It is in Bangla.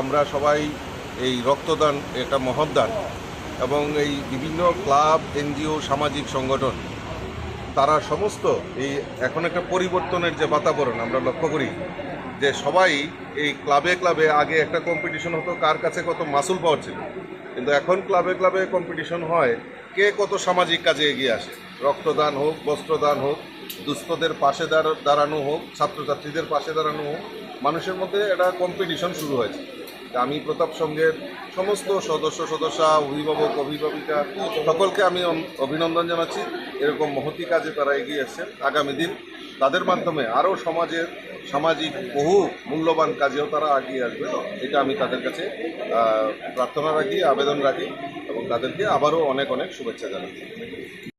আমরা সবাই এই রক্তদান এটা মহৎদান এবং এই বিভিন্ন ক্লাব, এনজিও, সামাজিক সংগঠন, তারা সমস্ত এই এখন একটা পরিবর্তনের যে বাতাবরণ আমরা লক্ষ্য করি যে সবাই এই ক্লাবে ক্লাবে আগে একটা কম্পিটিশন হতো কার কাছে কত মাসুল পাওয়ার ছিল। কিন্তু এখন ক্লাবে ক্লাবে কম্পিটিশন হয় কে কত সামাজিক কাজে এগিয়ে আসে। রক্তদান হোক, বস্ত্রদান হোক দুস্থদের পাশে দাঁড়- দাঁড়ানো হোক, ছাত্রছাত্রীদের পাশে দাঁড়ানো হোক, মানুষের মধ্যে একটা কম্পিটিশন শুরু হয়েছে। আমি প্রতাপ সংঘের সমস্ত সদস্য, সদস্যা, অভিভাবক, অভিভাবিকা, সকলকে আমি অভিনন্দন জানাচ্ছি। এরকম মহতি কাজে তারা এগিয়ে এসছেন আগামী দিন তাদের মাধ্যমে আরও সমাজের সামাজিক বহু মূল্যবান কাজেও তারা এগিয়ে আসবে। এটা আমি তাদের কাছে প্রার্থনা রাখি, আবেদন রাখি এবং তাদেরকে আবারও অনেক অনেক শুভেচ্ছা জানাচ্ছি।